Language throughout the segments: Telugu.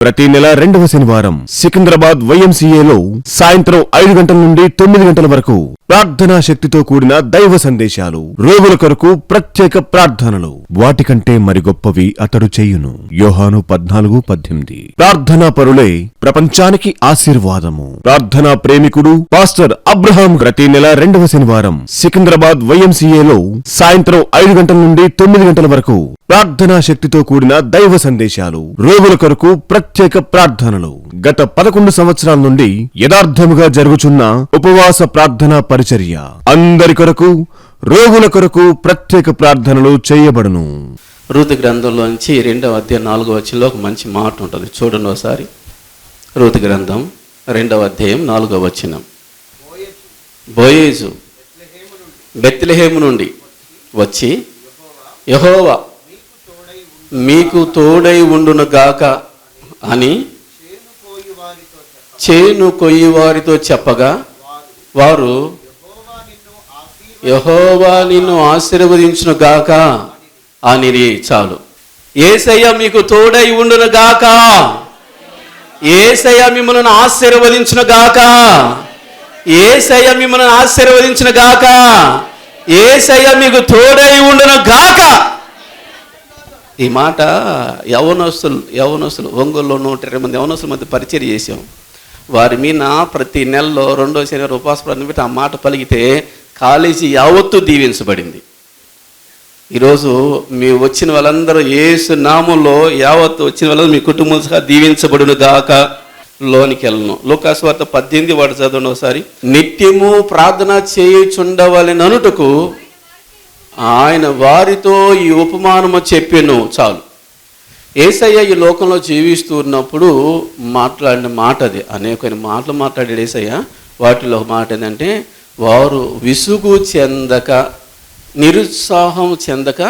ప్రతి నెల రెండవ శనివారం సికింద్రాబాద్ వైఎంసీఏలో సాయంత్రం ఐదు గంటల నుండి తొమ్మిది గంటల వరకు ప్రార్థనా శక్తితో కూడిన దైవ సందేశాలు రోగుల కొరకు ప్రత్యేక ప్రార్థనలు. వాటికంటే మరి గొప్పవి అతడు చేయును. యోహాను పద్నాలుగు పద్దెనిమిది. ప్రార్థనా పరులే ప్రపంచానికి ఆశీర్వాదము. ప్రార్థనా ప్రేమికుడు పాస్టర్ అబ్రహాం ప్రతి నెల రెండవ శనివారం సికింద్రాబాద్ వైఎంసీఏలో సాయంత్రం ఐదు గంటల నుండి తొమ్మిది గంటల వరకు ప్రార్థనా శక్తితో కూడిన దైవ సందేశాలు రోగుల కొరకు ప్రత్యేక ప్రార్థనలు. గత పదకొండు సంవత్సరాల నుండి యథార్థముగా జరుగుచున్న ఉపవాస ప్రార్థనా పరిచర్య అందరి కొరకు రోగుల కొరకు ప్రత్యేక ప్రార్థనలు చేయబడును. రూతు గ్రంథంలోంచి రెండవ అధ్యాయం నాలుగవ వచనంలో ఒక మంచి మాట ఉంటుంది. చూడండి ఒకసారి. రూతు గ్రంథం రెండవ అధ్యాయం నాలుగవ వచనం. బోయేజు బెత్లెహేము నుండి. వచ్చి యహోవా మీకు తోడై ఉండును గాక అని చేను కొయ్యి వారితో చెప్పగా వారు యహోవా నిన్ను ఆశీర్వదించును గాక అని చాలు. ఏసయ్య మీకు తోడై ఉండును గాక. ఏసయ్య మిమ్మల్ని ఆశీర్వదించును గాక. ఏసయ్య మిమ్మల్ని ఆశీర్వదించును గాక. ఏసయ్య మీకు తోడై ఉండును గాక. ఈ మాట యవనస్తులు యవనస్తులు ఒంగోలులో నూట ఇరవై మంది యవనస్తుల మధ్య పరిచయం చేసాం వారి మీద ప్రతి నెలలో రెండో శనివారం ఉపవాస పెట్టి ఆ మాట పలికితే కాలేజీ యావత్తు దీవించబడింది. ఈరోజు మీ వచ్చిన వాళ్ళందరూ ఏసు నామంలో యావత్తు వచ్చిన వాళ్ళందరూ మీ కుటుంబం సహా దీవించబడును గాక. లోనికి వెళ్ళను. లోకాసు వార్త పద్దెనిమిది వాడు చదవండి ఒకసారి. నిత్యము ప్రార్థన చేయుచుండవలని అనుటకు ఆయన వారితో ఈ ఉపమానము చెప్పాను చాలు. ఏసయ్య ఈ లోకంలో జీవిస్తూ ఉన్నప్పుడు మాట్లాడిన మాట అది అనేకమైన మాటలు మాట్లాడాడు ఏసయ్య. వాటిలో ఒక మాట ఏంటంటే వారు విసుగు చెందక నిరుత్సాహం చెందక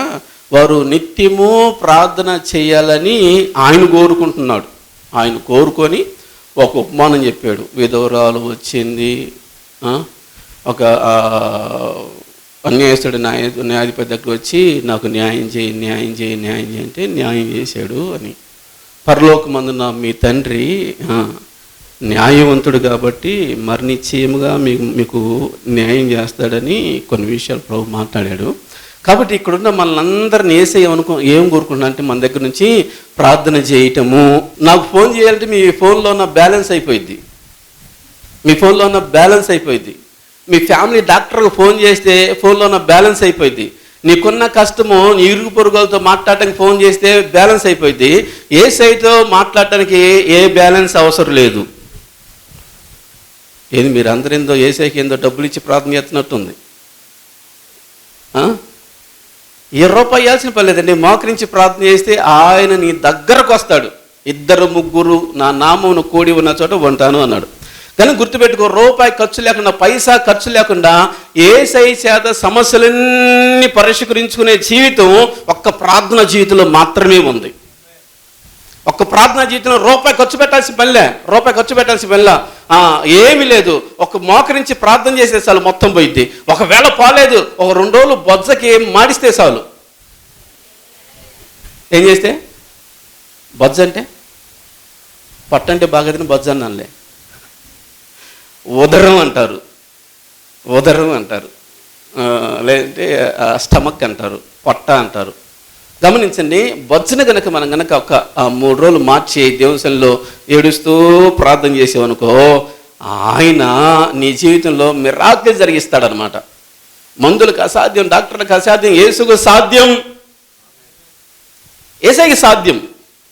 వారు నిత్యము ప్రార్థన చేయాలని ఆయన కోరుకుంటున్నాడు. ఆయన కోరుకొని ఒక ఉపమానం చెప్పాడు. విధవరాలు వచ్చింది ఒక అన్యాయస్తుడు న్యాయ న్యాయాధిపతి దగ్గర వచ్చి నాకు న్యాయం చేయి న్యాయం చేయి న్యాయం చేయి అంటే న్యాయం చేశాడు అని. పరలోకమందున మీ తండ్రి న్యాయవంతుడు కాబట్టి మరి నిశ్చయముగా మీకు మీకు న్యాయం చేస్తాడని కొన్ని విషయాలు ప్రభు మాట్లాడాడు. కాబట్టి ఇక్కడున్న మనందరిని ఏసే అనుకో ఏం కోరుకుంటున్నా అంటే మన దగ్గర నుంచి ప్రార్థన చేయటము. నాకు ఫోన్ చేయాలంటే మీ ఫోన్లో ఉన్న బ్యాలెన్స్ అయిపోయింది మీ ఫోన్లో ఉన్న బ్యాలెన్స్ అయిపోయింది మీ ఫ్యామిలీ డాక్టర్కు ఫోన్ చేస్తే ఫోన్లో ఉన్న బ్యాలెన్స్ అయిపోయింది. నీకున్న కష్టము నీ ఇరుగు పొరుగులతో మాట్లాడటానికి ఫోన్ చేస్తే బ్యాలెన్స్ అయిపోయింది. ఏ సైతో మాట్లాడటానికి ఏ బ్యాలెన్స్ అవసరం లేదు. ఏది మీరు అందరిందో ఏసైకి ఏందో డబ్బులు ఇచ్చి ప్రార్థన చేస్తున్నట్టుంది. ఏ రూపాయి ఇవ్వాల్సిన పని లేదండి. మోకరించి ప్రార్థన చేస్తే ఆయన నీ దగ్గరకు వస్తాడు. ఇద్దరు ముగ్గురు నా నామమును కూడి ఉన్న చోట ఉంటాను అన్నాడు. కానీ గుర్తుపెట్టుకో రూపాయి ఖర్చు లేకుండా పైసా ఖర్చు లేకుండా ఏ సై చేత సమస్యలన్నీ పరిష్కరించుకునే జీవితం ఒక్క ప్రార్థన జీవితంలో మాత్రమే ఉంది. ఒక్క ప్రార్థన జీవితంలో రూపాయి ఖర్చు పెట్టాల్సిన పనిలే రూపాయి ఖర్చు పెట్టాల్సిన పనిలా. ఏమీ లేదు. ఒక మోకరించి ప్రార్థన చేసే చాలు మొత్తం పోయిద్ది. ఒకవేళ పోలేదు ఒక రెండు రోజులు బొజ్జకి మాడిస్తే చాలు. ఏం చేస్తే? బొజ్జ అంటే పట్టంటే బాగా తిన బొజ్జ అన్నానులే ఉదరం అంటారు. ఉదరం అంటారు. లేదంటే స్టమక్ అంటారు పొట్ట అంటారు. గమనించండి బొజ్జన గనక మనం గనక ఒక మూడు రోజులు మార్చి దేవసంలో ఏడుస్తూ ప్రార్థన చేసేవనుకో ఆయన నీ జీవితంలో మిరాకిల్ జరిగిస్తాడనమాట. మందులకు అసాధ్యం డాక్టర్లకు అసాధ్యం ఏసుకు సాధ్యం. ఏసైకి సాధ్యం.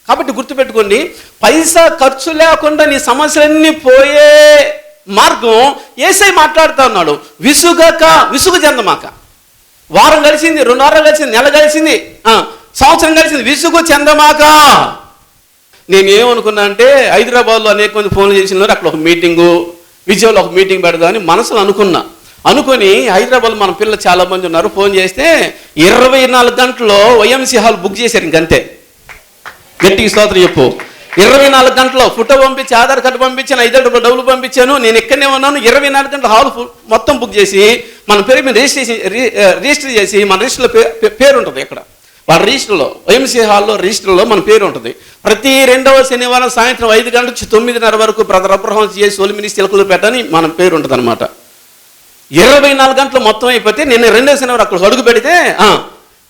కాబట్టి గుర్తుపెట్టుకోండి పైసా ఖర్చు లేకుండా నీ సమస్యలన్నీ పోయే మార్గం ఏసై మాట్లాడుతూ ఉన్నాడు. విసుగక విసుగు చెందమాక వారం కలిసింది రెండు వారాలు కలిసింది నెల కలిసింది సంవత్సరం కలిసింది విసుగు చెందమాక నేను ఏమనుకున్నా అంటే హైదరాబాద్లో అనేక మంది ఫోన్లు చేసిన అక్కడ ఒక మీటింగు విజయవాడలో ఒక మీటింగ్ పెడదామని మనసులో అనుకున్నా. అనుకొని హైదరాబాద్ మన పిల్లలు చాలా మంది ఉన్నారు ఫోన్ చేస్తే ఇరవై నాలుగు గంటల్లో వైఎంసీ హాల్ బుక్ చేశారు ఇంకంతే. గట్టికి స్తోత్రం చెప్పు. ఇరవై నాలుగు గంటలు ఫోటో పంపించి ఆధార్ కార్డు పంపించాను ఐదు డబ్బులు పంపించాను. నేను ఎక్కడనే ఉన్నాను. ఇరవై నాలుగు గంటల హాల్ మొత్తం బుక్ చేసి మన పేరు మీద రిజిస్ట్రేషన్ రి- రిజిస్టర్ చేసి మన రిజిస్టర్లో పే- పేరు ఉంటుంది ఇక్కడ. వాళ్ళ రిజిస్టర్లో వైఎంసీ హాల్లో రిజిస్టర్లో మన పేరు ఉంటుంది ప్రతి రెండవ శనివారం సాయంత్రం ఐదు గంటల నుంచి తొమ్మిదిన్నర వరకు బ్రదర్ అబ్రహం చేసి సోలిమిని చిలకలు పెట్టని మన పేరు ఉంటుంది అనమాట ఇరవై నాలుగు గంటలు మొత్తం అయిపోతే నిన్న రెండో శనివారం అక్కడ అడుగు పెడితే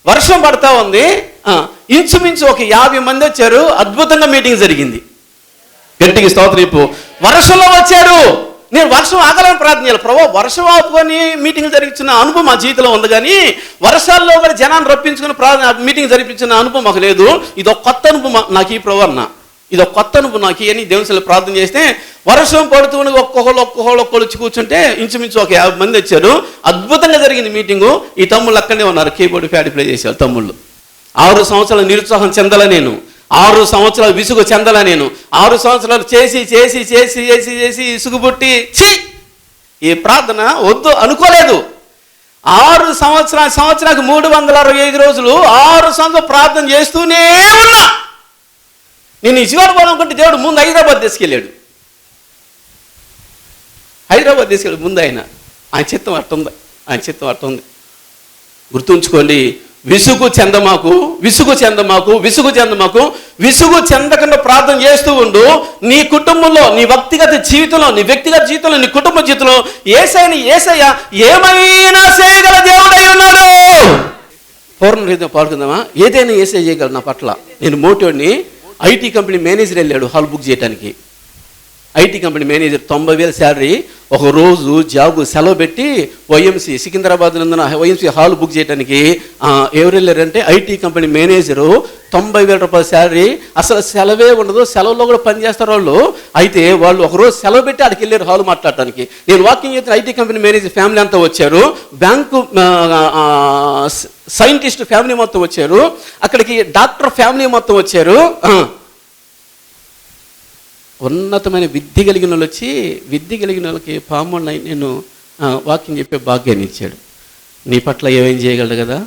వర్షం పడతా ఉంది. ఇంచుమించు ఒక యాభై మంది వచ్చారు. అద్భుతంగా మీటింగ్ జరిగింది. గట్టికి స్తోత్రిపు వర్షంలో వచ్చారు. నేను వర్షం ఆగాలని ప్రార్థన చేయాలి. ప్రభావ వర్షం ఆపుకొని మీటింగ్ జరిగించిన అనుభవం మా జీవితంలో ఉంది కానీ వర్షాల్లో కూడా జనాన్ని రప్పించుకుని ప్రార్థన మీటింగ్ జరిపించిన అనుభవం మాకు లేదు. ఇది ఒక కొత్త అనుభవం నాకు ఈ ప్రవర్ణ ఇది ఒక కొత్త అనుభవం నాకు అని దేవుని ప్రార్థన చేస్తే వర్షం పడుతూ ఒక్కొక్కళ్ళు ఒక్కొక్కళ్ళు ఒక్కొక్కళ్ళు వచ్చి కూర్చుంటే ఇంచుమించు ఒక యాభై మంది వచ్చారు. అద్భుతంగా జరిగింది మీటింగు. ఈ తమ్ముళ్ళు అక్కడనే ఉన్నారు. కీబోర్డ్ ప్యాడ్ ప్లే చేశారు తమ్ముళ్ళు. ఆరు సంవత్సరాలు నిరుత్సాహం చెందల నేను. ఆరు సంవత్సరాలు విసుగు చెందల నేను. ఆరు సంవత్సరాలు చేసి చేసి చేసి చేసి చేసి ఇసుగు పుట్టి ఛీ! ఈ ప్రార్థన వద్దు అనుకోలేదు. ఆరు సంవత్సరాల సంవత్సరానికి మూడు వందల అరవై ఐదు రోజులు ఆరు సంవత్సరం ప్రార్థన చేస్తూనే ఉన్నా. నేను ఇసుగాడు పోవాలనుకుంటే దేవుడు ముందు హైదరాబాద్ తీసుకెళ్ళాడు. హైదరాబాద్ తీసుకెళ్ళాడు ముందు ఆయన. ఆయన చిత్తం అట్టుంది. ఆయన చిత్తం అట్టుంది. గుర్తుంచుకోండి విసుగు చెందమాకు విసుగు చెందమాకు విసుగు చెందమాకు విసుగు చెందకుండా ప్రార్థన చేస్తూ ఉండు. నీ కుటుంబంలో నీ వ్యక్తిగత జీవితంలో నీ వ్యక్తిగత జీవితంలో నీ కుటుంబ జీవితంలో ఏసైని ఏసయ్య ఏమైనా చేయగల దేవుడై ఉన్నాడు. పూర్ణ రీతిలో పాడుకుందామా ఏదైనా ఏసై చేయగలరు నా పట్ల. నేను మోటోని ఐటీ కంపెనీ మేనేజర్ వెళ్ళాడు హాల్ బుక్ చేయడానికి ఐటీ కంపెనీ మేనేజర్ తొంభై వేల శాలరీ ఒక రోజు సెలవు పెట్టి వైఎంసీ సికింద్రాబాద్ నందున వైఎంసీ హాల్ బుక్ చేయడానికి ఎవరు వెళ్ళారంటే ఐటీ కంపెనీ మేనేజరు. తొంభై వేల రూపాయల శాలరీ. అసలు సెలవే ఉండదు సెలవులో కూడా పనిచేస్తారు వాళ్ళు. అయితే వాళ్ళు ఒక రోజు సెలవు పెట్టి అక్కడికి వెళ్ళారు హాల్ మాట్లాడటానికి. నేను వాకింగ్ చేసిన ఐటీ కంపెనీ మేనేజర్ ఫ్యామిలీ అంతా వచ్చారు. బ్యాంకు సైంటిస్ట్ ఫ్యామిలీ మొత్తం వచ్చారు. అక్కడికి డాక్టర్ ఫ్యామిలీ మొత్తం వచ్చారు. ఉన్నతమైన విద్య కలిగిన వాళ్ళు వచ్చి విద్య కలిగిన వాళ్ళకి పామున్న నేను వాకింగ్ వాక్యం చెప్పే భాగ్యాన్ని ఇచ్చాడు. నీ పట్ల ఏమేం చేయగలడు కదా?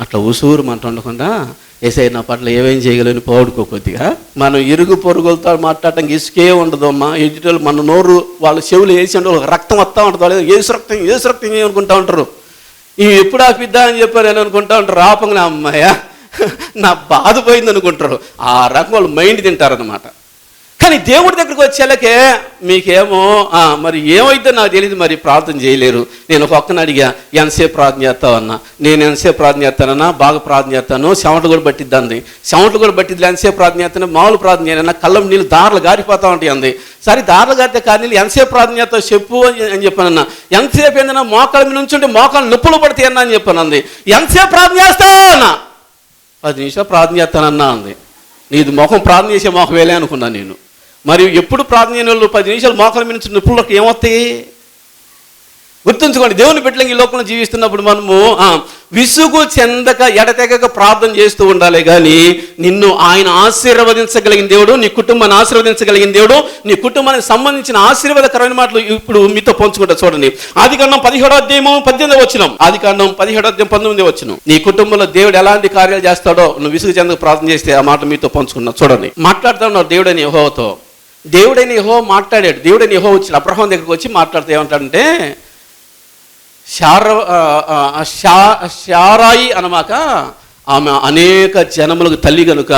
అట్లా ఉసూరు మంట ఉండకుండా ఏసై నా పట్ల ఏమేం చేయగలని పోడుకో కొద్దిగా. మనం ఇరుగు పొరుగులతో మాట్లాడటం ఇసుకే ఉండదు అమ్మా. ఎదుటి మన నోరు వాళ్ళ చెవులు వేసి ఉండవు రక్తం వస్తూ ఉంటుంది. వాళ్ళు ఏసు రక్తం ఏసు రక్తం ఏమనుకుంటా ఉంటారు. ఇవి ఎప్పుడు ఆపిద్దా అని చెప్పారు అని అనుకుంటా ఉంటారు. ఆపంగా అమ్మాయ నా బాధ పోయింది అనుకుంటారు. ఆ రకం వాళ్ళు మైండ్ తింటారనమాట కానీ దేవుడి దగ్గరికి వచ్చేళ్ళకే మీకేమో ఆ, మరి ఏమైతే నాకు తెలియదు మరి ప్రార్థన చేయలేరు. నేను ఒక్కొక్కని అడిగా ఎంతసేపు ప్రార్థన చేస్తావన్నా అన్న? నేను ఎంతసేపు ప్రార్థన చేస్తానన్నా బాగా ప్రార్థన చేస్తాను. చెమట కూడా పట్టిద్ది అంది. చెమట కూడా పట్టిద్ది ఎంతసేపు ప్రార్థన చేస్తాను? మామూలు ప్రార్థన చేయనన్నా కళ్ళం నీళ్ళు దారులు గారిపోతా ఉంటాయి అంది. సరే దారులు గారితే కానీ నీళ్ళు ఎంతసేపు ప్రార్థన చేస్తావు చెప్పు అని చెప్పానన్నా ఎంతసేపు ఏందన్నా మోకాళ్ళ మీద నుంచుంటే మోకాళ్ళు నొప్పులు పడితే అన్నా అని చెప్పాను అంది. ఎంతసేపు ప్రార్థన చేస్తావు అన్న. పది నిమిషాలు ప్రార్థన చేస్తానన్నా అంది. నీది ముఖం ప్రార్థన చేసే మొఖం వేలే అనుకున్నాను నేను. మరియు ఎప్పుడు ప్రార్థన వాళ్ళు పది నిమిషాలు మోకాల మీద నుంచి నొప్పులకు గుర్తుంచుకోండి దేవుని బిడ్డలు ఈ లోకంలో జీవిస్తున్నప్పుడు మనము విసుగు చెందక ఎడతెగక ప్రార్థన చేస్తూ ఉండాలి కానీ నిన్ను ఆయన ఆశీర్వదించగలిగిన దేవుడు నీ కుటుంబాన్ని ఆశీర్వదించగలిగిన దేవుడు నీ కుటుంబానికి సంబంధించిన ఆశీర్వాదకరమైన మాటలు ఇప్పుడు మీతో పంచుకుంటా చూడండి. ఆది కాండం పదిహేడో అధ్యాయము పద్దెనిమిది వచ్చిన ఆది కాండం పదిహేడో అధ్యాయం పంతొమ్మిది వచ్చిన నీ కుటుంబంలో దేవుడు ఎలాంటి కార్యాలు చేస్తాడో నువ్వు విసుగు చెందక ప్రార్థన చేస్తే ఆ మాట మీతో పంచుకున్నా చూడండి. మాట్లాడుతూ దేవుడు దేవుడని యహోతో దేవుడని యహో మాట్లాడాడు. దేవుడని యహో వచ్చి అబ్రహం దగ్గరికి వచ్చి మాట్లాడితే ఏమంటాడంటే శార శా శారాయి అనమాక ఆమె అనేక జనములకు తల్లి కనుక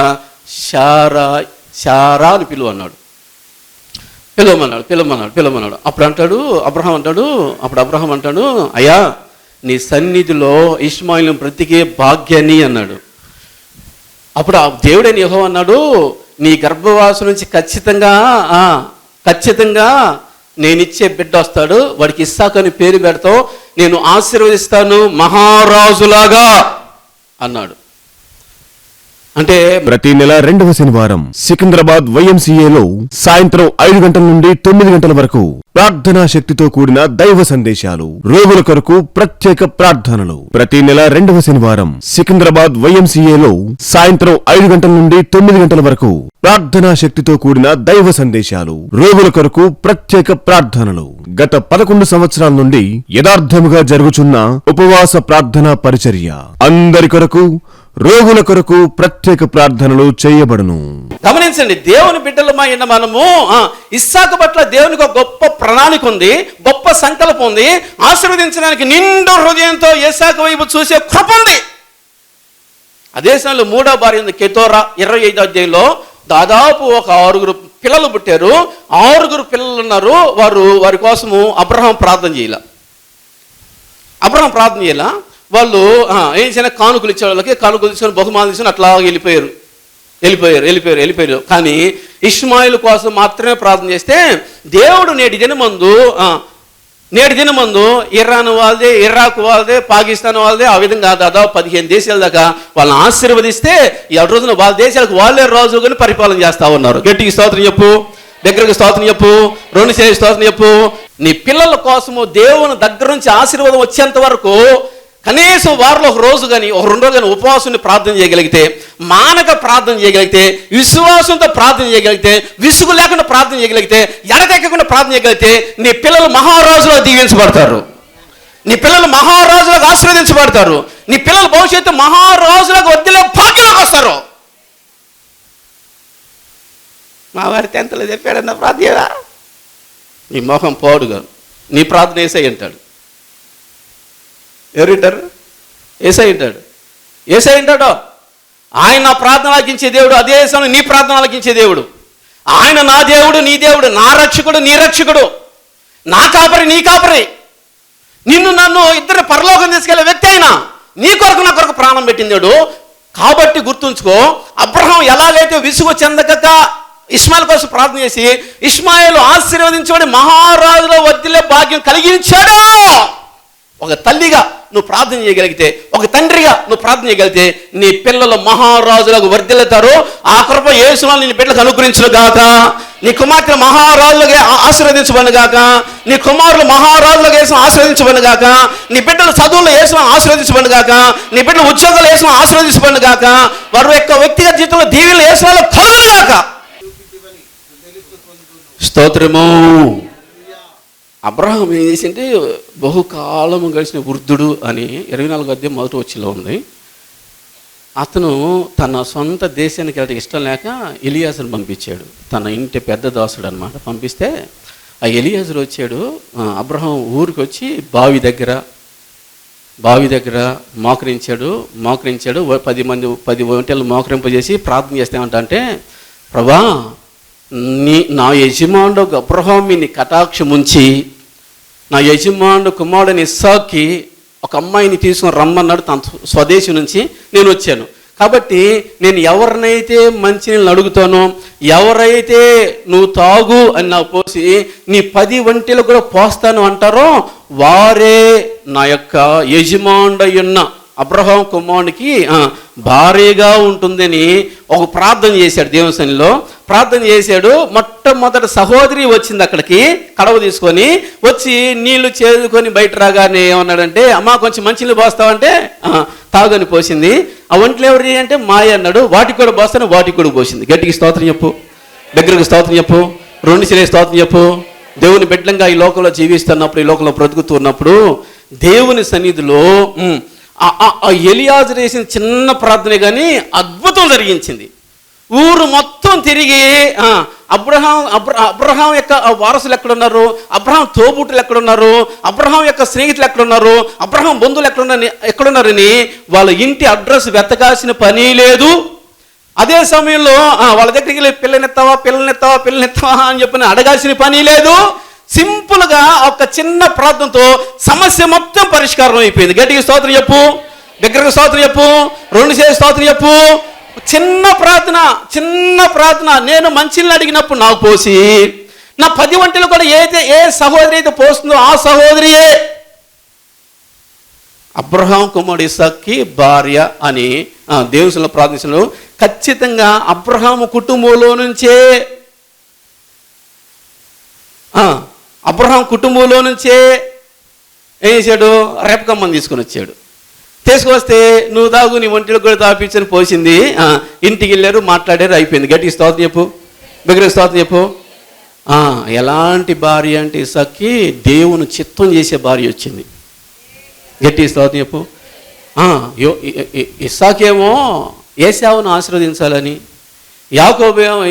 శారా శారా అని పిలువ అన్నాడు. పిలవమన్నాడు పిలవమన్నాడు పిలవమన్నాడు. అప్పుడు అంటాడు అబ్రహం అంటాడు అప్పుడు అబ్రహం అంటాడు అయ్యా నీ సన్నిధిలో ఇస్మాయిల్ బ్రతికే భాగ్యాన్ని అన్నాడు. అప్పుడు ఆ దేవుడైన యహో అన్నాడు నీ గర్భవాసు నుంచి ఖచ్చితంగా ఖచ్చితంగా నేను ఇచ్చే బిడ్డ వస్తాడు. వాడికి ఇస్సాక్ అని పేరు పెడతావు. నేను ఆశీర్వదిస్తాను మహారాజులాగా అన్నాడు. అంటే ప్రతి నెల రెండవ శనివారం సికింద్రాబాద్ వైఎంసీఏలో సాయంత్రం ఐదు గంటల నుండి తొమ్మిది గంటల వరకు ప్రార్థనా శక్తితో కూడిన దైవ సందేశాలు రోగుల కొరకు ప్రత్యేక ప్రార్థనలు. ప్రతి నెల రెండవ శనివారం సికింద్రాబాద్ వైఎంసీఏలో సాయంత్రం ఐదు గంటల నుండి తొమ్మిది గంటల వరకు ప్రార్థనా శక్తితో కూడిన దైవ సందేశాలు రోగుల కొరకు ప్రత్యేక ప్రార్థనలు. గత పదకొండు సంవత్సరాల నుండి యథార్థముగా జరుగుచున్న ఉపవాస ప్రార్థనా పరిచర్య అందరి కొరకు రోగుల కొరకు ప్రత్యేక ప్రార్థనలు చేయబడును. గమనించండి దేవుని బిడ్డలమైన మనము ఆ, ఇస్సాకు పట్ల దేవునికి ఒక గొప్ప ప్రణాళిక ఉంది గొప్ప సంకల్పం ఉంది. ఆశీర్వదించడానికి నిండు హృదయంతో ఇస్సాకు వైపు చూసే కృప ఉంది. అదే సమయంలో మూడో భార్య ఉంది కెతోరా ఇరవై ఐదో అధ్యాయంలో దాదాపు ఒక ఆరుగురు పిల్లలు పుట్టారు. ఆరుగురు పిల్లలు ఉన్నారు వారు వారి కోసము అబ్రహం ప్రార్థన చేయాల. అబ్రహం ప్రార్థన చేయాల. వాళ్ళు ఏం చేసిన కానుకలు ఇచ్చే వాళ్ళకి కానుకలు తీసుకొని బహుమానం తీసుకొని అట్లా వెళ్ళిపోయారు. వెళ్ళిపోయారు వెళ్ళిపోయారు వెళ్ళిపోయారు. కానీ ఇస్మాయిల్ కోసం మాత్రమే ప్రార్థన చేస్తే దేవుడు నేటి దినమందు నేటి దినమందు ఇరాన్ వాళ్ళదే ఇరాక్ వాళ్ళదే పాకిస్తాన్ వాళ్ళదే ఆ విధంగా దాదాపు పదిహేను దేశాల దాకా వాళ్ళని ఆశీర్వదిస్తే ఈ రోజున వాళ్ళ దేశాలకు వాళ్ళే రాజుగాని పరిపాలన చేస్తా ఉన్నారు. గట్టికి స్తోత్రం చెప్పు దగ్గరకు స్తోత్రం చెప్పు రెండు చేసి స్తోత్రం చెప్పు. నీ పిల్లల కోసము దేవుని దగ్గర నుంచి ఆశీర్వాదం వచ్చేంత వరకు కనీసం వారిలో ఒక రోజు కానీ ఒక రెండు రోజు కానీ ఉపవాసాన్ని ప్రార్థన చేయగలిగితే మానక ప్రార్థన చేయగలిగితే విశ్వాసంతో ప్రార్థన చేయగలిగితే విసుగు లేకుండా ప్రార్థన చేయగలిగితే ఎడతెక్కకుండా ప్రార్థన చేయగలిగితే నీ పిల్లలు మహారాజులో దీవించబడతారు. నీ పిల్లలు మహారాజులకు ఆశీర్వదించబడతారు. నీ పిల్లల భవిష్యత్తు మహారాజులకు వద్దులే భాగ్యంలోకి వస్తారు. మా వారి టెన్త్లో చెప్పాడన్న ప్రార్థన నీ మొహం పోడుగా నీ ప్రార్థన వేసే అంటాడు. ఎవరు వింటారు? ఏసై వింటాడు. ఏసై వింటాడో? ఆయన నా ప్రార్థన ఆలకించే దేవుడు అదే సమయం నీ ప్రార్థన ఆలకించే దేవుడు. ఆయన నా దేవుడు నీ దేవుడు నా రక్షకుడు నీ రక్షకుడు. నా కాపరి నీ కాపరి. నిన్ను నన్ను ఇద్దరు పరలోకం తీసుకెళ్ళే వ్యక్తి అయినా నీ కొరకు నా కొరకు ప్రాణం పెట్టిందాడు కాబట్టి గుర్తుంచుకో అబ్రహం ఎలాగైతే విసుగు చెందక ఇస్మాయిల్ కోసం ప్రార్థన చేసి ఇస్మాయిల్ ఆశీర్వదించబడి మహారాజులో వద్దిలే భాగ్యం కలిగించాడు ఒక తల్లిగా నువ్వు ప్రార్థన చేయగలిగితే ఒక తండ్రిగా నువ్వు ప్రార్థన చేయగలిగితే నీ పిల్లలు మహారాజులకు వర్ధిల్లుతారు. ఆ కృప యేసునాలు నీ బిడ్డలకు అనుగ్రహించను గాక. నీ కుమార్తె మహారాజులుగా ఆశీర్వదించబడి గాక. నీ కుమారులు మహారాజులుగా వేసిన ఆశీర్వదించబడి గాక. నీ బిడ్డలు చదువులు వేసిన ఆశీర్వదించబడి గాక. నీ బిడ్డలు ఉద్యోగాలు వేసిన ఆశీర్వదించబడి గాక. వారి యొక్క వ్యక్తిగత జీవితంలో దీవెనలు వేసిన వాళ్ళు స్తోత్రము. అబ్రహం ఏం చేసింటే బహుకాలము గడిచిన వృద్ధుడు అని ఇరవై నాలుగు అధ్యాయం మొదటి వచ్చిలో ఉంది. అతను తన సొంత దేశానికి వెళ్ళడం ఇష్టం లేక ఎలియాజర్ని పంపించాడు. తన ఇంటి పెద్ద దాసుడు అనమాట పంపిస్తే ఆ ఎలియాజులు వచ్చాడు. అబ్రహం ఊరికి వచ్చి బావి దగ్గర బావి దగ్గర మోకరించాడు. మోకరించాడు. పది మంది పది ఒంటెలు మోకరింపజేసి ప్రార్థన చేస్తామంటే ప్రభా నీ నా యజమానుడు అబ్రహామిని కటాక్షం ఉంచి నా యజమానుడు కుమారుడిని ఇస్సాకి ఒక అమ్మాయిని తీసుకుని రమ్మన్నాడు తన స్వదేశం నుంచి నేను వచ్చాను. కాబట్టి నేను ఎవరినైతే మంచినీళ్ళు అడుగుతానో ఎవరైతే నువ్వు తాగు అని నాకు పోసి నీ పది వంటలు కూడా పోస్తాను అంటారో వారే నా యొక్క యజమానుడయ్యున్న అబ్రహాం కుమారునికి భారీగా ఉంటుందని ఒక ప్రార్థన చేశాడు దేవుని ప్రార్థన చేశాడు మొట్టమొదటి సహోదరి వచ్చింది అక్కడికి కడవ తీసుకొని వచ్చి నీళ్ళు చేదుకొని బయట రాగానే ఏమన్నాడంటే అమ్మ కొంచెం మంచినీళ్ళు పోస్తావంటే? "ఆ, తాగని పోసింది. ఆ ఒంట్లో ఎవరి అంటే మాయ అన్నాడు. వాటికి కూడా పోస్తాను వాటికి కూడా పోసింది. గట్టికి స్తోత్రం చెప్పు. దగ్గరకు స్తోత్రం చెప్పు. రెండు సిరే స్తోత్రం చెప్పు. దేవుని బిడ్డంగా ఈ లోకంలో జీవిస్తున్నప్పుడు ఈ లోకంలో బ్రతుకుతున్నప్పుడు దేవుని సన్నిధిలో ఆ- ఎలియాజు చేసిన చిన్న ప్రార్థన కానీ అద్భుతం జరిగించింది. ఊరు మొత్తం తిరిగి అబ్రహాం అబ్ర అబ్రహాం యొక్క వారసులు ఎక్కడున్నారు? అబ్రహాం తోబుట్టులు ఎక్కడున్నారు? అబ్రహాం యొక్క స్నేహితులు ఎక్కడున్నారు? అబ్రహాం బంధువులు ఎక్కడున్నారు ఎక్కడున్నారని వాళ్ళ ఇంటి అడ్రస్ వెతకాల్సిన పని లేదు. అదే సమయంలో వాళ్ళ దగ్గరికి వెళ్ళి పిల్లనెత్తావా పిల్లనెత్తావా పిల్లనెత్తావా అని చెప్పి అడగాల్సిన పని లేదు. సింపుల్గా ఒక చిన్న ప్రార్థనతో సమస్య మొత్తం పరిష్కారం అయిపోయింది. గట్టిగా స్తోత్రం చెప్పు. దగ్గరకు స్తోత్రం చెప్పు. రెండు చేసి స్తోత్రం చెప్పు. చిన్న ప్రార్థన చిన్న ప్రార్థన. నేను మంచిని అడిగినప్పుడు నాకు పోసి. నా పది వంటలు కూడా ఏదైతే ఏ సహోదరి అయితే పోస్తుందో ఆ సహోదరియే. అబ్రహాం కుమారుడు ఇసాక్కి భార్య అని ఆ, దేవునిలో ప్రార్థించను. ఖచ్చితంగా అబ్రహాము కుటుంబంలో నుంచే అబ్రహాం కుటుంబంలో నుంచే ఏం చేశాడు? రేపకమ్మని తీసుకొని వచ్చాడు. తీసుకొస్తే నువ్వు తాగు నీ ఒంటిలో కూడా తాపించని పోసింది. ఇంటికి వెళ్ళారు మాట్లాడారు అయిపోయింది. గట్టి స్తోత్రం చెప్పు. బిగ్గర స్తోత్రం చెప్పు. ఎలాంటి భార్య అంటే ఇసాక్కి దేవుని చిత్తం చేసే భార్య వచ్చింది. గట్టి స్తోత్రం చెప్పు. ఆ, యో- ఇ- ఏసావును ఆశీర్వదించాలని యాకోబేమో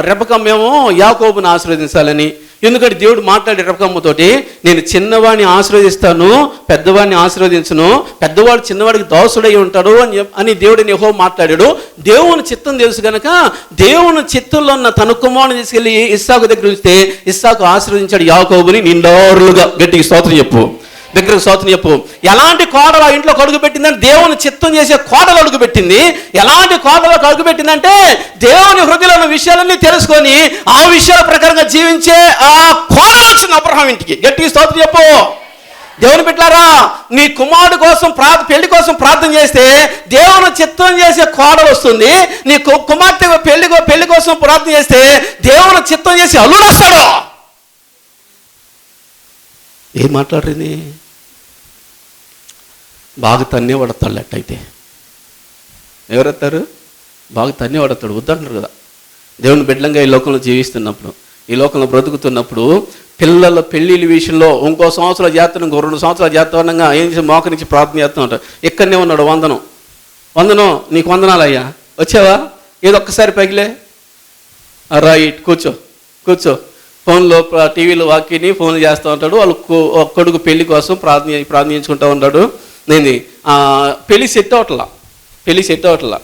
రెబకమ్మేమో యాకోబును ఆశీర్వదించాలని ఎందుకంటే దేవుడు మాట్లాడే రకమ్మతోటి నేను చిన్నవాడిని ఆశీర్వదిస్తాను పెద్దవాడిని ఆశీర్వదించను పెద్దవాడు చిన్నవాడికి దోసుడై ఉంటాడు అని అని దేవుడిని యెహోవా మాట్లాడాడు. దేవుని చిత్తం తెలుసు కనుక దేవుని చిత్తంలో ఉన్న తన కుమారుని తీసుకెళ్ళి ఇస్సాకు దగ్గర ఉంచితే ఇస్సాకు ఆశీర్వదించాడు యాకోబుని నిండారులుగా. గట్టికి స్తోత్రం చెప్పు. దగ్గరకు స్తోత్రం చెప్పు. ఎలాంటి కోడలు ఆ ఇంట్లో కడుగు పెట్టిందని దేవుని చిత్తం చేసే కోడలు అడుగు పెట్టింది ఎలాంటి కోడలు కడుగు పెట్టిందంటే దేవుని హృదయలో ఉన్న విషయాలన్నీ తెలుసుకొని ఆ విషయాల ప్రకారంగా జీవించే ఆ కోడలు వచ్చింది అబ్రహం ఇంటికి. గట్టిగా స్తోత్రం చెప్పు. దేవుని పెట్టారా నీ కుమారుడు కోసం ప్రార్థ పెళ్ళి కోసం ప్రార్థన చేస్తే దేవుని చిత్తం చేసే కోడలు వస్తుంది. నీ కుమార్తె పెళ్ళి పెళ్ళి కోసం ప్రార్థన చేస్తే దేవుని చిత్తం చేసి అల్లుడు వస్తాడు. ఏం మాట్లాడింది బాగా తన్నే పడతాడు అట్టయితే ఎవరెత్తారు? బాగా తన్నే పడతాడు వద్దంటారు కదా. దేవుని బిడ్డంగా ఈ లోకంలో జీవిస్తున్నప్పుడు ఈ లోకంలో బ్రతుకుతున్నప్పుడు పిల్లల పెళ్ళిళ్ళ విషయంలో ఇంకో సంవత్సరాలు చేస్తాను ఇంకో రెండు సంవత్సరాలు చేస్తానగా ఏం చేసి మోకరించి ప్రార్థన చేస్తూ ఉంటాడు. ఇక్కడనే ఉన్నాడు వందనం. వందనం నీకు వందనాలు అయ్యా వచ్చావా? ఏదో ఒక్కసారి పగిలే. రైట్ కూర్చో కూర్చో. ఫోన్లో టీవీలో వాక్యని ఫోన్లు చేస్తూ ఉంటాడు. వాళ్ళు కొడుకు పెళ్ళి కోసం ప్రార్థన ప్రార్థించుకుంటూ ఉంటాడు. నేను పెళ్ళి సెట్ అవట్లా? పెళ్ళి సెట్ అవట్లా?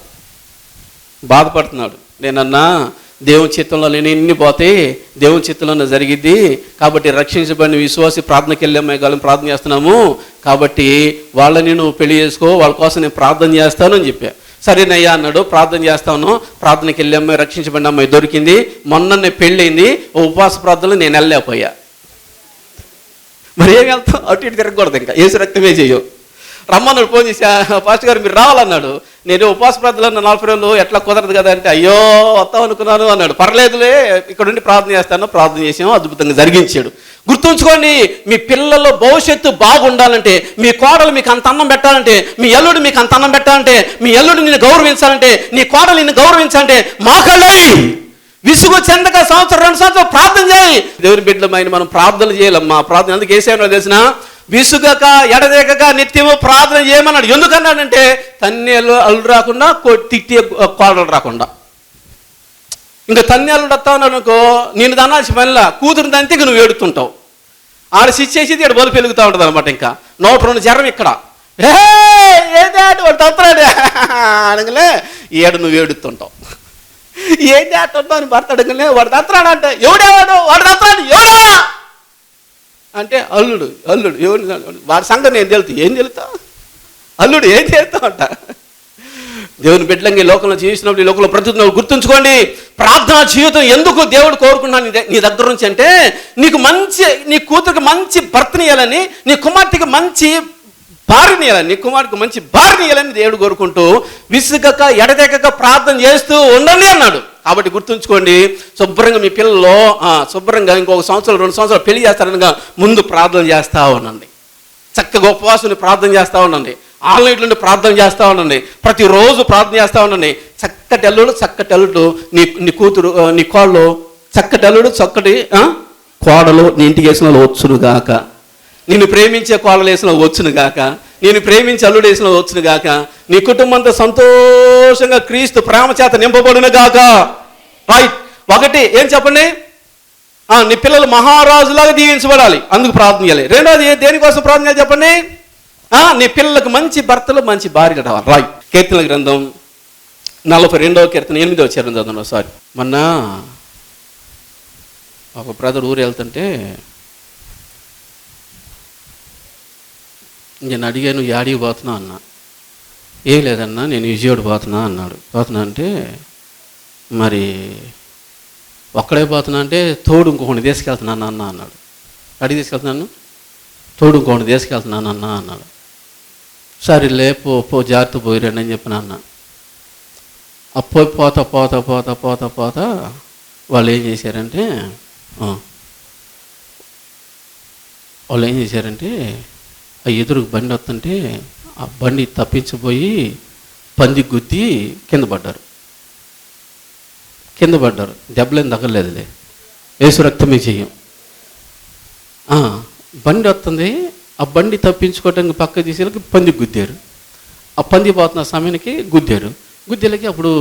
బాధపడుతున్నాడు. నేనన్నా దేవుని చిత్తంలో నేను ఎన్ని పోతే దేవుని చిత్తంలోనే జరిగిద్ది. కాబట్టి రక్షించబడిన విశ్వాసి ప్రార్థనకి వెళ్ళామే కాలం ప్రార్థన చేస్తున్నాము. కాబట్టి వాళ్ళని నువ్వు పెళ్ళి చేసుకో వాళ్ళ కోసం నేను ప్రార్థన చేస్తాను అని చెప్పా. సరేనయ్యా అన్నాడు ప్రార్థన చేస్తాను. ప్రార్థనకి వెళ్ళి అమ్మాయి రక్షించబడిన అమ్మాయి దొరికింది. మొన్ననే పెళ్ళైంది ఉపవాస ప్రార్థనలు నేను వెళ్ళలేకపోయా. మరి ఏం వెళ్తాం? అటు ఇటు తిరగకూడదు ఇంకా. ఏసు రక్తమే చేయవు రమ్మన్నాడు ఫోన్ చేసి పాస్టర్ గారు మీరు రావాలన్నాడు. నేను ఉపవాస ప్రార్థనలు ఉన్న నలభై రోజులు ఎట్లా కుదరదు కదా అంటే అయ్యో వస్తాం అనుకున్నాను అన్నాడు. పర్లేదులే ఇక్కడ నుండి ప్రార్థన చేస్తాను ప్రార్థన చేసాము అద్భుతంగా జరిగించాడు. గుర్తుంచుకోండి మీ పిల్లల భవిష్యత్తు బాగుండాలంటే మీ కోడలు మీకు అంత అన్నం పెట్టాలంటే మీ అల్లుడు మీకు అంత అన్నం పెట్టాలంటే మీ అల్లుడు నిన్ను గౌరవించాలంటే నీ కోడలు నిన్ను గౌరవించాలంటే మాకళ్ళై! విసుగు చెందక సంవత్సరం రెండు సంవత్సరాలు ప్రార్థన చేయి. దేవుని బిడ్డలమైన మనం ప్రార్థన చేయాలమ్మా. ప్రార్థన ఎందుకు వేసానో తెలిసిన విసుగక ఎడదేగక నిత్యము ప్రార్థన చేయమన్నాడు. ఎందుకన్నాడంటే తన్నేళ్ళు అల్లు రాకుండా తిట్టి కోడలు రాకుండా. ఇంకా తన్నేళ్ళు వస్తావు అనుకో నేను దనాల్సి పనిలా కూతురు దంతే ఇక నువ్వు ఏడుతుంటావు. ఆడ సిచ్చేసి ఇక్కడ బలు పెరుగుతూ ఉంటుంది అనమాట ఇంకా. నూట రెండు జ్వరం ఇక్కడ. ఏ ఏదాడు వాడు తత్తాడు అనగలే ఏడు నువ్వు ఏడుతుంటావు. ఏంటి చేస్తుంటావు అని భర్త అడగలే వాడు తత్రాడు అంటే ఎవడేవాడు వాడు తత్రాడు ఎవడా? అంటే అల్లుడు అల్లుడు ఎవడు వాడి సంగతి నేను తెలుతా. ఏం తెలుతా? అల్లుడు ఏం చేస్తా అంట? దేవుని బిడ్డలంగా ఈ లోకంలో జీవిస్తున్నప్పుడు ఈ లోకంలో బ్రతుకుతున్నప్పుడు గుర్తుంచుకోండి. ప్రార్థనా జీవితం ఎందుకు దేవుడు కోరుకున్నాను నీ దగ్గర నుంచి అంటే నీకు మంచి నీ కూతురికి మంచి భర్తని నీ కుమార్తెకి మంచి భార్యని ఇవ్వాలని మంచి భారణీయాలని దేవుడు కోరుకుంటూ విసుగక ఎడతెగక ప్రార్థన చేస్తూ ఉండండి అన్నాడు. కాబట్టి గుర్తుంచుకోండి శుభ్రంగా మీ పిల్లలు శుభ్రంగా ఇంకొక సంవత్సరం రెండు సంవత్సరాలు పెళ్ళి చేస్తారనగా ముందు ప్రార్థన చేస్తూ ఉండండి. చక్కగా ఉపవాసుని ప్రార్థన చేస్తూ ఉండండి. ఆన్లైన్లో ప్రార్థన చేస్తూ ఉండండి. ప్రతిరోజు ప్రార్థన చేస్తూ ఉండండి. చక్కటి అల్లుడు చక్కటి అల్లుడు నీ నీ కూతురు నీ కోళ్ళు చక్కటి అల్లుడు చక్కటి కోడలు నీ ఇంటికి వేసిన వాళ్ళు వచ్చును గాక నిన్ను ప్రేమించే కోడలు వేసిన వచ్చును గాక నేను ప్రేమించి అల్లుడేసిన వచ్చును గాక నీ కుటుంబంతో సంతోషంగా క్రీస్తు ప్రేమ చేత నింపబడును గాక. రైట్ ఒకటి ఏం చెప్పండి? నీ పిల్లలు మహారాజులాగా దీవించబడాలి. అందుకు ప్రార్థన చేయాలి. రెండోది దేనికోసం ప్రార్థన చెప్పండి? నీ పిల్లలకు మంచి భర్తలు మంచి భార్య రావాలి రాయ్ కీర్తన గ్రంథం నలభై రెండవ కీర్తన ఎనిమిదవ చరణం చదువు సారీ మొన్న ఒక బ్రదర్ ఊరు వెళ్తుంటే నేను అడిగాను యాడికి పోతున్నా? అన్న. ఏం లేదన్నా నేను విజయవాడ పోతున్నా అన్నాడు. పోతున్నా అంటే మరి ఒక్కడే పోతున్నా అంటే తోడు ఇంకొకటి తీసుకెళ్తున్నాను అన్న అన్నాడు. అడిగి తీసుకెళ్తున్నాను తోడు ఇంకొకటి తీసుకెళ్తున్నాను అన్న అన్నాడు. సరే పో పో జాగ్రత్త పోయిరండి అని చెప్పిన అన్న. అప్పో పోత పోత పోత పోత పోత వాళ్ళు ఏం చేశారంటే వాళ్ళు ఏం చేశారంటే ఆ ఎదురు బండి వస్తుంటే ఆ బండి తప్పించిపోయి పంది గుద్ది కింద పడ్డారు. కింద పడ్డారు. దెబ్బలేం తగలేదులే వేసు రక్తమే చెయ్యం బండి వస్తుంది. ఆ బండి తప్పించుకోవటానికి పక్క తీసేలకి పంది గుద్దారు. ఆ పంది పోతున్న సమయానికి గుద్దారు. గుద్దేలకి అప్పుడు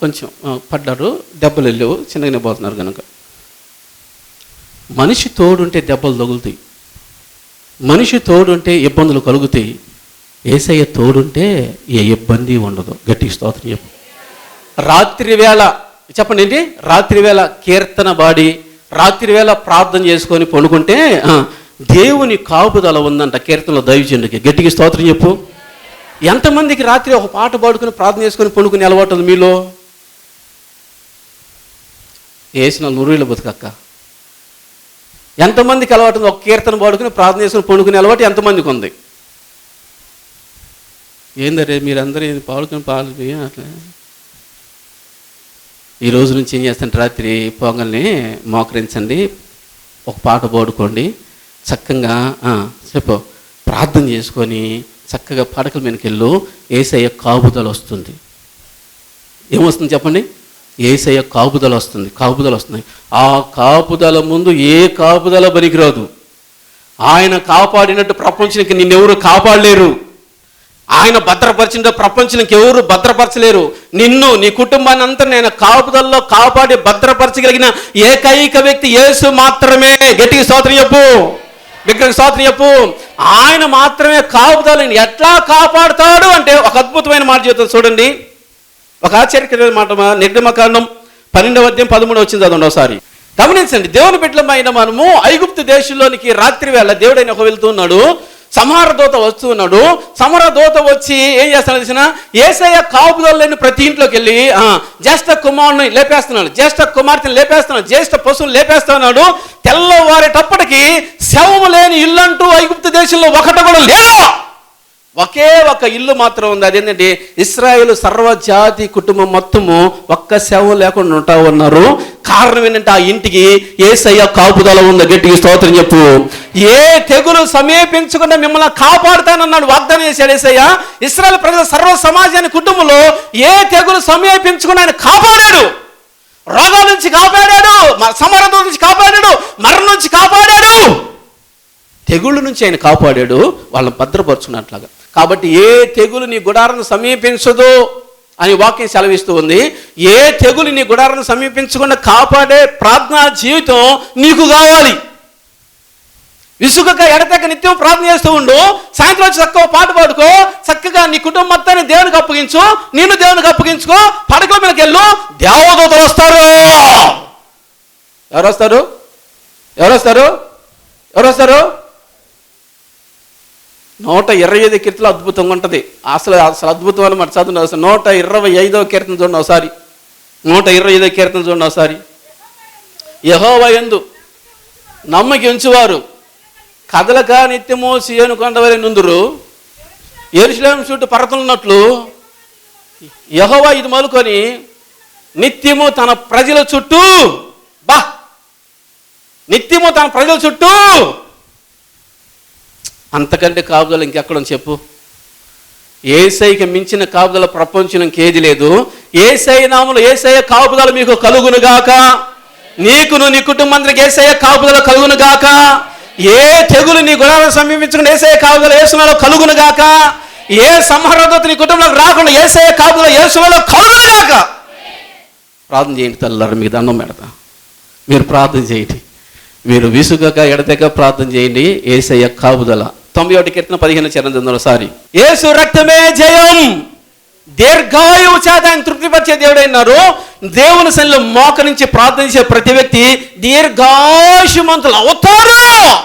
కొంచెం పడ్డారు. దెబ్బలు వెళ్ళావు. చిన్నగానే పోతున్నారు కనుక మనిషి తోడుంటే దెబ్బలు తగులుతాయి. మనిషి తోడుంటే ఇబ్బందులు కలుగుతాయి ఏసయ్య తోడుంటే ఏ ఇబ్బంది ఉండదు. గట్టి స్తోత్రం చెప్పు. రాత్రి వేళ చెప్పండి ఏంటి? రాత్రి వేళ కీర్తన బాడి రాత్రి వేళ ప్రార్థన చేసుకొని పండుకుంటే దేవుని కాపుదల ఉందంట కీర్తనలో దైవజనుడికి. గట్టికి స్తోత్రం చెప్పు. ఎంతమందికి రాత్రి ఒక పాట పాడుకుని ప్రార్థన చేసుకొని పండుకుని అలవాటు ఉంది మీలో? వేసిన నూరుల బతుకక్క. ఎంతమందికి అలవాటు ఉంది ఒక కీర్తన పాడుకుని ప్రార్థన చేసుకుని పండుకునే అలవాటు ఎంతమందికి ఉంది ఏందరే మీరందరూ ఇది పాడుకుని పాలు అట్లా? ఈ రోజు నుంచి ఏం చేస్తాను రాత్రి పొంగల్ని మోకరించండి ఒక పాట పాడుకోండి చక్కగా చెప్పు. ప్రార్థన చేసుకొని చక్కగా పడకల మీదకి వెళ్ళు ఏసయ్య కాపుదల వస్తుంది ఏమొస్తుంది చెప్పండి? ఏసయ్య కాపుదల వస్తుంది కాపుదల వస్తుంది. ఆ కాపుదల ముందు ఏ కాపుదల పనికిరాదు ఆయన కాపాడినట్టు ప్రపంచానికి నిన్నెవరు కాపాడలేరు. ఆయన భద్రపరిచిన ప్రపంచానికి ఎవరు భద్రపరచలేరు. నిన్ను నీ కుటుంబాన్ని అంతా నేను కాపుదల్లో కాపాడి భద్రపరచగలిగిన ఏకైక వ్యక్తి యేసు మాత్రమే. గట్టికి స్తోత్రం చెప్పు. విగ్రహ స్తోత్రం చెప్పు. ఆయన మాత్రమే కాపుదలని ఎట్లా కాపాడుతాడు అంటే ఒక అద్భుతమైన మాట చెబుతాను చూడండి. ఒక ఆశ్చర్యకరమైన మాట నిర్గమకాండం పన్నెండవ అధ్యాయం పదమూడు వచ్చింది అది ఒకసారి. గమనించండి దేవుని బిడ్డలమైన మనము ఐగుప్తు దేశంలోనికి రాత్రి వేళ దేవుడైన ఒక వెళ్తున్నాడు సమహార దూత వస్తున్నాడు సమర దూత వచ్చి ఏం చేస్తాడు తెలిసిన? ఏసయ్య కాపుదలు లేని ప్రతి ఇంట్లోకి వెళ్ళి ఆ, జ్యేష్ఠ కుమారుని లేపేస్తున్నాడు జ్యేష్ఠ కుమార్తెని లేపేస్తున్నాడు జ్యేష్ఠ పశువులు లేపేస్తున్నాడు. తెల్లవారేటప్పటికి శవము లేని ఇల్లంటూ ఐగుప్తు దేశంలో ఒకట కూడా లేదు ఒకే ఒక ఇల్లు మాత్రం ఉంది. అదేంటంటే ఇస్రాయేల్ సర్వజాతి కుటుంబం మొత్తము ఒక్క శవం లేకుండా ఉంటా ఉన్నారు. కారణం ఏంటంటే ఆ ఇంటికి ఏసయ్య కాపుదల ఉందో. గట్టికి స్తోత్రం చెప్పు. ఏ తెగులు సమీపించకుండా మిమ్మల్ని కాపాడుతానన్నాడు వాగ్దానం చేశాడు ఏసయ్య. ఇస్రాయల్ ప్రజల సర్వ సమాజాన్ని కుటుంబంలో ఏ తెగులు సమీపించకుండా ఆయన కాపాడాడు. రోగాల నుంచి కాపాడాడు. సమరణ నుంచి కాపాడాడు. మరణం నుంచి కాపాడాడు. తెగుళ్ళ నుంచి ఆయన కాపాడాడు. వాళ్ళని భద్రపరుచుకున్నట్లాగా. కాబట్టి ఏ తెగులు నీ గుడారను సమీపించదు అని వాక్యం సెలవిస్తూ ఉంది. ఏ తెగులు నీ గుడారను సమీపించకుండా కాపాడే ప్రార్థనా జీవితం నీకు కావాలి. విసుగక ఎడతెక్క నిత్యం ప్రార్థన చేస్తూ ఉండు. సాయంత్రం వచ్చి చక్కగా పాట పాడుకో. చక్కగా నీ కుటుంబం మొత్తాన్ని దేవునికి అప్పగించు. నేను దేవునికి అప్పగించుకో. పడకల మీదకి వెళ్ళు. దేవదూతలు వస్తారు. ఎవరు వస్తారు? ఎవరు వస్తారు? ఎవరు వస్తారు? నూట ఇరవై ఐదు కీర్తిలో అద్భుతంగా ఉంటుంది. అసలు అసలు అద్భుతం అని మరి చదువు అసలు నూట ఇరవై ఐదో కీర్తన చూడండి ఒకసారి. నూట ఇరవై ఐదో కీర్తన చూడండి ఒకసారి. యహోవ ఎందు నమ్మకి ఉంచువారు. కదలక నిత్యము సియోను కొండవరి నుందురు. ఎరుసలేం చుట్టూ పరతలున్నట్లు యహోవా ఇది మొదలుకొని నిత్యము తన ప్రజల చుట్టూ బా! నిత్యము తన ప్రజల చుట్టూ అంతకంటే కాపుదల ఇంకెక్కడ చెప్పు? ఏసైకి మించిన కాపుదల ప్రపంచం ఇంకేది లేదు. ఏసై నామలు ఏసయ కాపుదల మీకు కలుగునుగాక నీకును నీ కుటుంబానికి ఏసయ కాపుదల కలుగునుగాక ఏ తెగులు నీ గుణాలను సమీపించుకుని ఏసయ కాపుదల ఏసుమలో కలుగునుగాక ఏ సంహరణతో నీ కుటుంబంలోకి రాకుండా ఏసయ కాపుదల ఏసుమలో కలుగునుగాక ప్రార్థన చేయండి తల్లారు మీకు దండం పెడతా. మీరు ప్రార్థన చేయండి. మీరు విసుగక ఎడతెగ ప్రార్థన చేయండి. ఏసయ్య కాపుదల తొంభై ఒకటి కీర్తన పదిహేను చరణం సారి ఏసు రక్తమే జయం. దీర్ఘాయువు చేత ఆయన తృప్తిపరిచే దేవుడైనారు దేవుని సన్నిలో మోకరించి ప్రార్థించే ప్రతి వ్యక్తి దీర్ఘాయుమంతులు అవుతారు.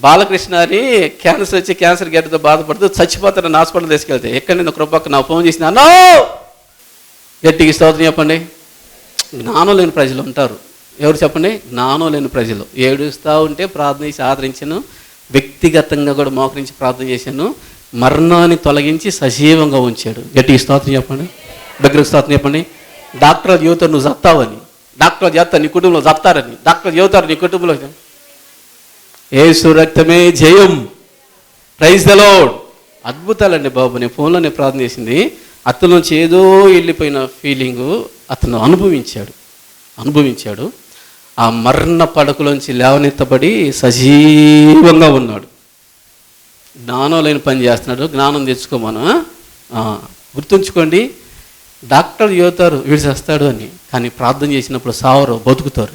బాలకృష్ణ అని క్యాన్సర్ వచ్చి క్యాన్సర్ గడ్డతో బాధపడుతూ చచ్చిపోతారని హాస్పిటల్ తీసుకెళ్తే ఎక్కడ నేను కృపక్క నా ఫోన్ చేసిన? అన్నో! గట్టికి స్తోత్రం చెప్పండి. జ్ఞానం లేని ప్రజలు ఉంటారు. ఎవరు చెప్పండి? జ్ఞానం లేని ప్రజలు. ఏడుస్తూ ఉంటే ప్రార్థన చేసి ఆదరించాను. వ్యక్తిగతంగా కూడా మోకరించి ప్రార్థన చేశాను. మరణాన్ని తొలగించి సజీవంగా ఉంచాడు. గట్టి స్తోత్రం చెప్పండి. దగ్గర స్తోత్రం చెప్పండి. డాక్టర్ యువత నువ్వు చస్తావని డాక్టర్ చెప్తారు నీ కుటుంబంలో చస్తారని డాక్టర్ యువతారు నీ కుటుంబంలో ఏ సురక్తమే జయం. ప్రైజ్ ద లోడ్ అద్భుతాలండి బాబు నేను ఫోన్లోనే ప్రార్థన చేసింది. అతను నుంచి ఏదో వెళ్ళిపోయిన ఫీలింగు అతను అనుభవించాడు. అనుభవించాడు. ఆ మరణ పడకలోంచి లేవనెత్తబడి సజీవంగా ఉన్నాడు. జ్ఞానం లేని పని చేస్తున్నాడు. జ్ఞానం తెచ్చుకోమను. గుర్తుంచుకోండి డాక్టర్ చెబుతారు వీడు చేస్తాడు అని కానీ ప్రార్థన చేసినప్పుడు సావరు బతుకుతారు.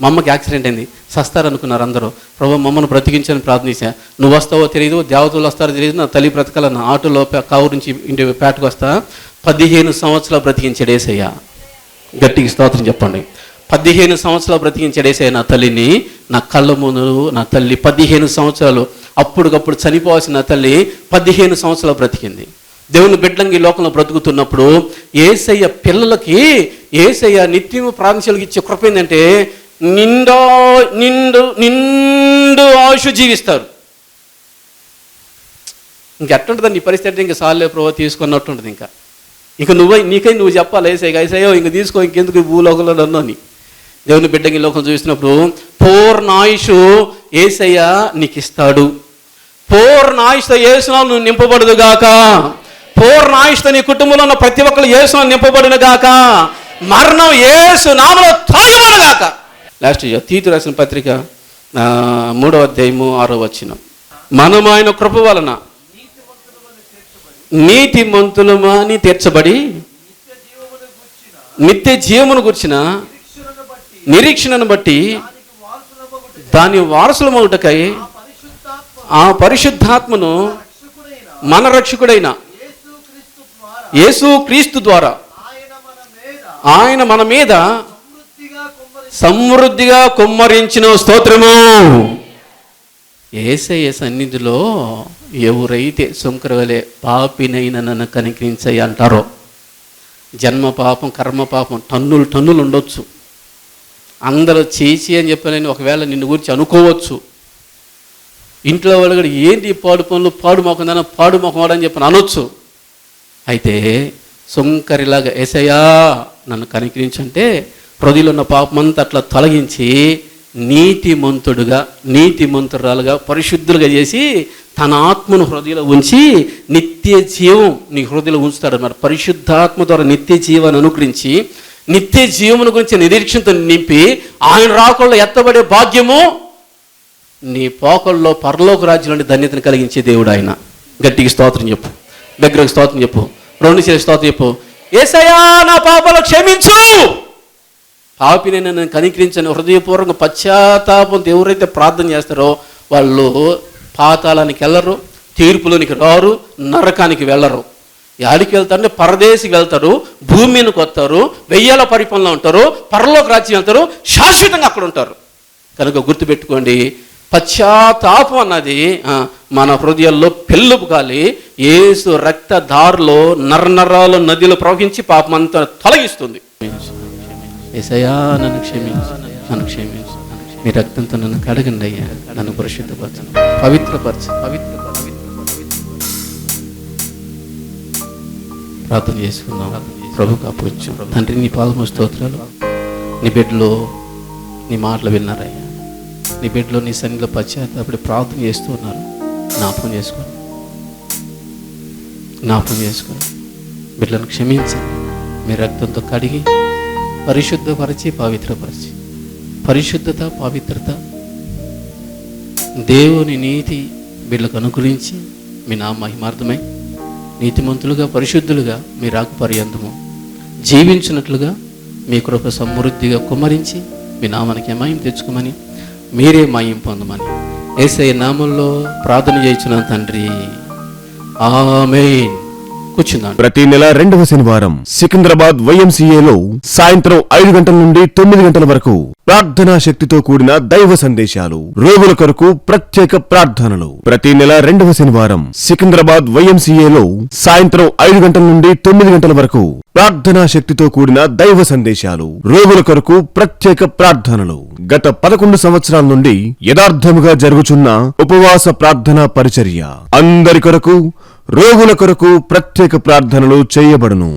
మా అమ్మకి యాక్సిడెంట్ అయింది. సస్తారనుకున్నారు అందరూ. ప్రభు మమ్మల్ని బ్రతికించని ప్రార్థించా నువ్వు వస్తావో తెలియదు దేవతలు వస్తారో తెలియదు నా తల్లి బ్రతకాలన్న ఆటోలో కావు నుంచి ఇంటి పేటకు వస్తా. పదిహేను సంవత్సరాలు బ్రతికించాడు ఏసయ్య. గట్టికి స్తోత్రం చెప్పండి. పదిహేను సంవత్సరాలు బ్రతికించడేసే నా తల్లిని నా కళ్ళ ముందు నా తల్లి పదిహేను సంవత్సరాలు అప్పటికప్పుడు చనిపోవాల్సిన నా తల్లి పదిహేను సంవత్సరాలు బ్రతికింది. దేవుని బిడ్డంగి లోకంలో బ్రతుకుతున్నప్పుడు ఏసయ్య పిల్లలకి ఏసయ్య నిత్యము ప్రాంతాలకు ఇచ్చే కృప ఏంటంటే నిండా నిండు నిండు ఆయుష్ జీవిస్తారు. ఇంకెట్టుంటుందండి ఈ పరిస్థితి ఇంకా సాలే ప్రభావ తీసుకున్నట్టు ఉంటుంది ఇంకా. ఇక నువ్వై నీకై నువ్వు చెప్పాలి ఏసయ్య ఏసయ్యో ఇంక తీసుకో ఇంకెందుకు భూలోకంలో నన్ను అని. దేవుని బిడ్డకి లోకం చూసినప్పుడు పూర్ణాయుషు ఏసయ్య నీకు ఇస్తాడు పూర్ణ ఏసునాలు నువ్వు నింపబడదు గాక పూర్ణ నీ కుటుంబంలో ఉన్న ప్రతి ఒక్కరు ఏసునాలు నింపబడిన గాక మరణం ఏసు నామలో తొలగబడు గాక లాస్ట్ తీతు రాసిన పత్రిక మూడవ అధ్యాయము ఆరో వచ్చిన మనం ఆయన కృప వలన నీతి మంతులమని తీర్చబడి నిత్య జీవమును గుర్చిన నిరీక్షణను బట్టి దాని వారసులమవుటకై ఆ పరిశుద్ధాత్మను మన రక్షకుడైన యేసు క్రీస్తు ద్వారా ఆయన మన మీద సమృద్ధిగా కుమ్మరించిన స్తోత్రము. ఏసయ్య సన్నిధిలో ఎవరైతే సుంకరవలే పాపినైన నన్ను కనికరించయ్య అంటారో జన్మ పాపం కర్మ పాపం టన్నులు టన్నులు ఉండొచ్చు. అందరూ చేసి అని చెప్పానని ఒకవేళ నిన్ను గురించి అనుకోవచ్చు. ఇంట్లో వాళ్ళు కూడా ఏంటి పాడు పనులు? పాడు మొఖం పాడు మొఖం అని చెప్పని అనొచ్చు. అయితే సుంకరిలాగా ఏసయ్యా నన్ను కనికరించంటే హృదయలో ఉన్న పాపమంతా అట్లా తొలగించి నీతిమంతుడుగా నీతిమంతురాలుగా పరిశుద్ధులుగా చేసి తన ఆత్మను హృదయలో ఉంచి నిత్య జీవం నీ హృదయలో ఉంచుతాడు అన్నమాట పరిశుద్ధాత్మ ద్వారా నిత్య జీవాన్ని అనుగ్రహించి నిత్య జీవమును గురించి నిరీక్షణతో నింపి ఆయన రాకుండా ఎత్తబడే భాగ్యము నీ పోకల్లో పరలోక రాజ్యంలోని ధన్యతను కలిగించే దేవుడు ఆయన. గట్టికి స్తోత్రం చెప్పు. దగ్గరకు స్తోత్రం చెప్పు. రెండు చేసి స్తోత్రం చెప్పు. ఏసయా నా పాపాలు క్షమించు. పాపిని నన్ను కనికరించని హృదయపూర్వక పశ్చాత్తాపంతో ఎవరైతే ప్రార్థన చేస్తారో వాళ్ళు పాతాళానికి వెళ్ళరు తీర్పులోనికి రారు నరకానికి వెళ్ళరు. యాడికి వెళ్తారంటే పరదేశికి వెళ్తారు భూమి వస్తారు వెయ్యాల పరిపాలన ఉంటారు పరలోక రాజ్యం వెళ్తారు శాశ్వతంగా అక్కడ ఉంటారు. కనుక గుర్తుపెట్టుకోండి పశ్చాత్తాపం అన్నది మన హృదయాల్లో పెళ్ళుపు కాలి ఏసు రక్త దారిలో నరనరాలు నదిలో ప్రవహించి పాపం అంతా తొలగిస్తుంది. ఏసయా నన్ను క్షమించు నన్ను క్షమించు. మీ రక్తంతో నన్ను కడగండి అయ్యా నన్ను పరిశుద్ధపరచను పవిత్రపరచు పవిత్ర ప్రార్థన చేసుకుందాం. ప్రభు కాపు తండ్రి నీ పాదము స్తోత్రాలు. నీ బిడ్డలో నీ మాటలు విన్నారయ్యా. నీ బిడ్డలో నీ సన్నిధిలో పశ్చాత్తాపడి ప్రార్థన చేస్తూ ఉన్నారు. జ్ఞాపకం చేసుకోండి జ్ఞాపకం చేసుకోండి బిడ్డలను క్షమించండి మీ రక్తంతో కడిగి పరిశుద్ధపరిచి పవిత్రపరిచి. పరిశుద్ధత పవిత్రత దేవుని నీతి వీళ్ళకు అనుగ్రహించి మీ నా మహిమార్థమై నీతిమంతులుగా పరిశుద్ధులుగా మీ రాక పర్యంతము జీవించినట్లుగా మీ కృప సమృద్ధిగా కుమ్మరించి మీ నామానికి మయం తెచ్చుకోమని మీరే మాయం పొందమని. ఏసై నామంలో ప్రార్థన చేయించిన తండ్రి. ఆమేన్. కూర్చున్నాను. ప్రతి నెల రెండవ శనివారం సికింద్రాబాద్ వైఎంసీఏలో సాయంత్రం ఐదు గంటల నుండి తొమ్మిది గంటల వరకు ప్రార్థనా శక్తితో కూడిన దైవ సందేశాలు రోగుల కొరకు ప్రత్యేక ప్రార్థనలు. ప్రతి నెల రెండవ శనివారం సికింద్రాబాద్ వైఎంసీఏలో సాయంత్రం ఐదు గంటల నుండి తొమ్మిది గంటల వరకు ప్రార్థనా శక్తితో కూడిన దైవ సందేశాలు రోగుల కొరకు ప్రత్యేక ప్రార్థనలు. గత పదకొండు సంవత్సరాల నుండి యథార్థముగా జరుగుచున్న ఉపవాస ప్రార్థనా పరిచర్య అందరి కొరకు రోగుల కొరకు ప్రత్యేక ప్రార్థనలు చేయబడును.